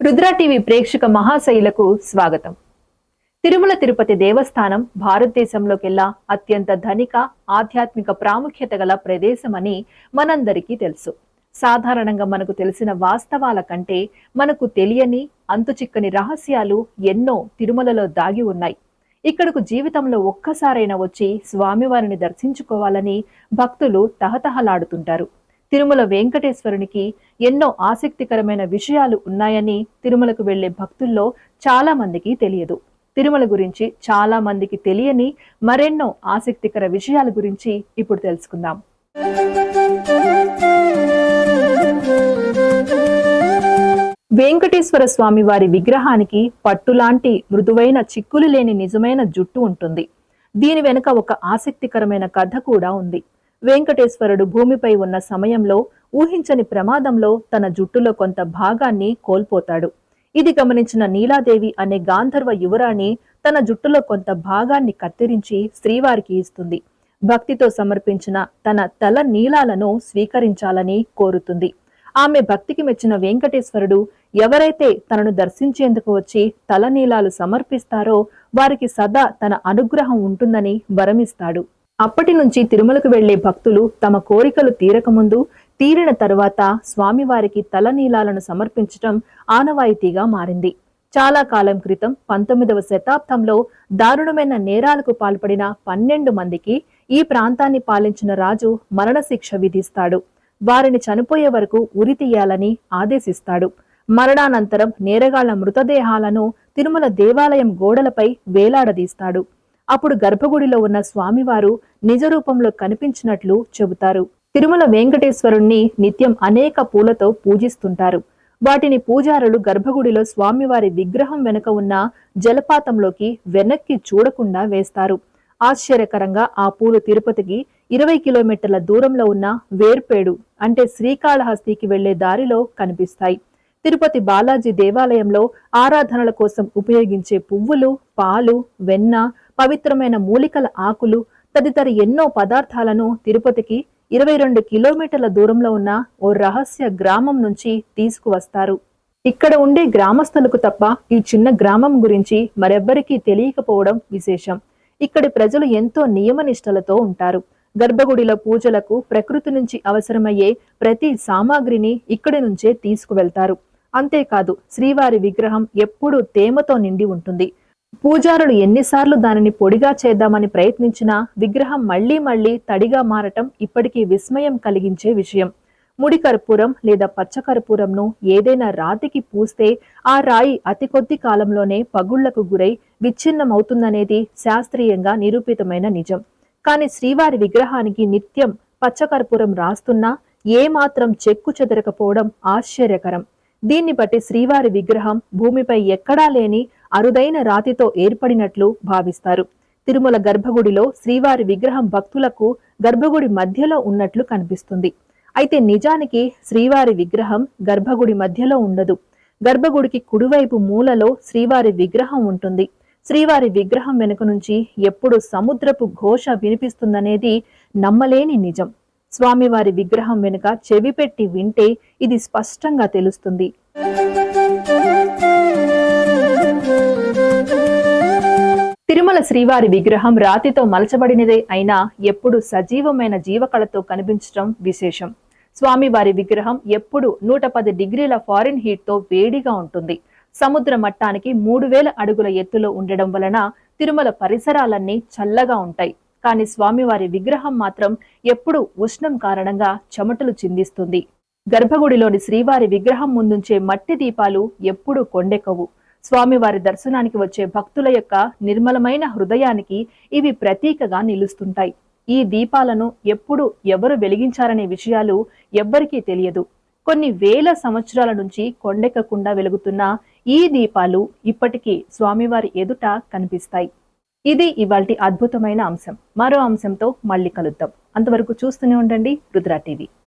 Rudra TV ప్రేక్షక మహాశైలకు స్వాగతం. తిరుమల తిరుపతి దేవస్థానం భారతదేశంలోకెల్లా అత్యంత ధనిక ఆధ్యాత్మిక ప్రాముఖ్యత గల ప్రదేశమని మనందరికీ తెలుసు. సాధారణంగా మనకు తెలిసిన వాస్తవాల కంటే మనకు తెలియని అంతుచిక్కని రహస్యాలు ఎన్నో తిరుమలలో దాగి ఉన్నాయి. ఇక్కడకు జీవితంలో ఒక్కసారైనా వచ్చి స్వామివారిని దర్శించుకోవాలని భక్తులు తహతహలాడుతుంటారు. తిరుమల వెంకటేశ్వరునికి ఎన్నో ఆసక్తికరమైన విషయాలు ఉన్నాయని తిరుమలకు వెళ్ళే భక్తుల్లో చాలా మందికి తెలియదు. తిరుమల గురించి చాలా మందికి తెలియని మరెన్నో ఆసక్తికర విషయాల గురించి ఇప్పుడు తెలుసుకుందాం. వెంకటేశ్వర స్వామి వారి విగ్రహానికి పట్టులాంటి మృదువైన చిక్కులు లేని నిజమైన జుట్టు ఉంటుంది. దీని వెనుక ఒక ఆసక్తికరమైన కథ కూడా ఉంది. వెంకటేశ్వరుడు భూమిపై ఉన్న సమయంలో ఊహించని ప్రమాదంలో తన జుట్టులో కొంత భాగాన్ని కోల్పోతాడు. ఇది గమనించిన నీలాదేవి అనే గాంధర్వ యువరాణి తన జుట్టులో కొంత భాగాన్ని కత్తిరించి శ్రీవారికి ఇస్తుంది. భక్తితో సమర్పించిన తన తల నీలాలను స్వీకరించాలని కోరుతుంది. ఆమె భక్తికి మెచ్చిన వెంకటేశ్వరుడు ఎవరైతే తనను దర్శించేందుకు వచ్చి తల నీలాలు సమర్పిస్తారో వారికి సదా తన అనుగ్రహం ఉంటుందని వరమిస్తాడు. అప్పటి నుంచి తిరుమలకు వెళ్ళే భక్తులు తమ కోరికలు తీరకముందు తీరిన తరువాత స్వామివారికి తలనీలాలను సమర్పించటం ఆనవాయితీగా మారింది. చాలా కాలం క్రితం పంతొమ్మిదవ శతాబ్దంలో దారుణమైన నేరాలకు పాల్పడిన పన్నెండు మందికి ఈ ప్రాంతాన్ని పాలించిన రాజు మరణశిక్ష విధిస్తాడు. వారిని చనిపోయే వరకు ఉరి తీయాలని ఆదేశిస్తాడు. మరణానంతరం నేరగాళ్ళ మృతదేహాలను తిరుమల దేవాలయం గోడలపై వేలాడదీస్తాడు. అప్పుడు గర్భగుడిలో ఉన్న స్వామివారు నిజ రూపంలో కనిపించినట్లు చెబుతారు. తిరుమల వెంకటేశ్వరుణ్ణి నిత్యం అనేక పూలతో పూజిస్తుంటారు. వాటిని పూజారులు గర్భగుడిలో స్వామివారి విగ్రహం వెనుక ఉన్న జలపాతంలోకి వెనక్కి చూడకుండా వేస్తారు. ఆశ్చర్యకరంగా ఆ పూలు తిరుపతికి ఇరవై కిలోమీటర్ల దూరంలో ఉన్న వేర్పేడు అంటే శ్రీకాళహస్తికి వెళ్ళే దారిలో కనిపిస్తాయి. తిరుపతి బాలాజీ దేవాలయంలో ఆరాధనల కోసం ఉపయోగించే పువ్వులు పాలు వెన్న పవిత్రమైన మూలికల ఆకులు తదితర ఎన్నో పదార్థాలను తిరుపతికి ఇరవై రెండు కిలోమీటర్ల దూరంలో ఉన్న ఓ రహస్య గ్రామం నుంచి తీసుకువస్తారు. ఇక్కడ ఉండే గ్రామస్తులకు తప్ప ఈ చిన్న గ్రామం గురించి మరెవ్వరికీ తెలియకపోవడం విశేషం. ఇక్కడి ప్రజలు ఎంతో నియమనిష్టలతో ఉంటారు. గర్భగుడిలో పూజలకు ప్రకృతి నుంచి అవసరమయ్యే ప్రతి సామాగ్రిని ఇక్కడి నుంచే తీసుకువెళ్తారు. అంతేకాదు శ్రీవారి విగ్రహం ఎప్పుడూ తేమతో నిండి ఉంటుంది. పూజారులు ఎన్నిసార్లు దానిని పొడిగా చేద్దామని ప్రయత్నించినా విగ్రహం మళ్ళీ మళ్ళీ తడిగా మారటం ఇప్పటికీ విస్మయం కలిగించే విషయం. ముడి కర్పూరం లేదా పచ్చ కర్పూరంను ఏదైనా రాతికి పూస్తే ఆ రాయి అతి కొద్ది కాలంలోనే పగుళ్ళకు గురై విచ్ఛిన్నమవుతుందనేది శాస్త్రీయంగా నిరూపితమైన నిజం. కానీ శ్రీవారి విగ్రహానికి నిత్యం పచ్చకర్పూరం రాస్తున్నా ఏమాత్రం చెక్కు చెదరకపోవడం ఆశ్చర్యకరం. దీన్ని బట్టి శ్రీవారి విగ్రహం భూమిపై ఎక్కడా లేని అరుదైన రాతితో ఏర్పడినట్లు భావిస్తారు. తిరుమల గర్భగుడిలో శ్రీవారి విగ్రహం భక్తులకు గర్భగుడి మధ్యలో ఉన్నట్లు కనిపిస్తుంది. అయితే నిజానికి శ్రీవారి విగ్రహం గర్భగుడి మధ్యలో ఉండదు. గర్భగుడికి కుడివైపు మూలలో శ్రీవారి విగ్రహం ఉంటుంది. శ్రీవారి విగ్రహం వెనుక నుంచి ఎప్పుడు సముద్రపు ఘోష వినిపిస్తుందనేది నమ్మలేని నిజం. స్వామివారి విగ్రహం వెనుక చెవి పెట్టి వింటే ఇది స్పష్టంగా తెలుస్తుంది. తిరుమల శ్రీవారి విగ్రహం రాతితో మలచబడినదే అయినా ఎప్పుడు సజీవమైన జీవకళతో కనిపించడం విశేషం. స్వామివారి విగ్రహం ఎప్పుడు నూట పది డిగ్రీల ఫారిన్ హీట్తో వేడిగా ఉంటుంది. సముద్ర మట్టానికి మూడు వేల అడుగుల ఎత్తులో ఉండడం వలన తిరుమల పరిసరాలన్నీ చల్లగా ఉంటాయి. కానీ స్వామివారి విగ్రహం మాత్రం ఎప్పుడు ఉష్ణం కారణంగా చెమటలు చిందిస్తుంది. గర్భగుడిలోని శ్రీవారి విగ్రహం ముందుంచే మట్టి దీపాలు ఎప్పుడూ కొండెక్కవు. స్వామివారి దర్శనానికి వచ్చే భక్తుల యొక్క నిర్మలమైన హృదయానికి ఇవి ప్రతీకగా నిలుస్తుంటాయి. ఈ దీపాలను ఎప్పుడు ఎవరు వెలిగించారనే విషయాలు ఎవ్వరికీ తెలియదు. కొన్ని వేల సంవత్సరాల నుంచి కొండెక్కకుండా వెలుగుతున్న ఈ దీపాలు ఇప్పటికీ స్వామివారి ఎదుట కనిపిస్తాయి. ఇది ఇవాల్టి అద్భుతమైన అంశం. మరో అంశంతో మళ్ళీ కలుద్దాం. అంతవరకు చూస్తూనే ఉండండి. రుద్రా టీవీ.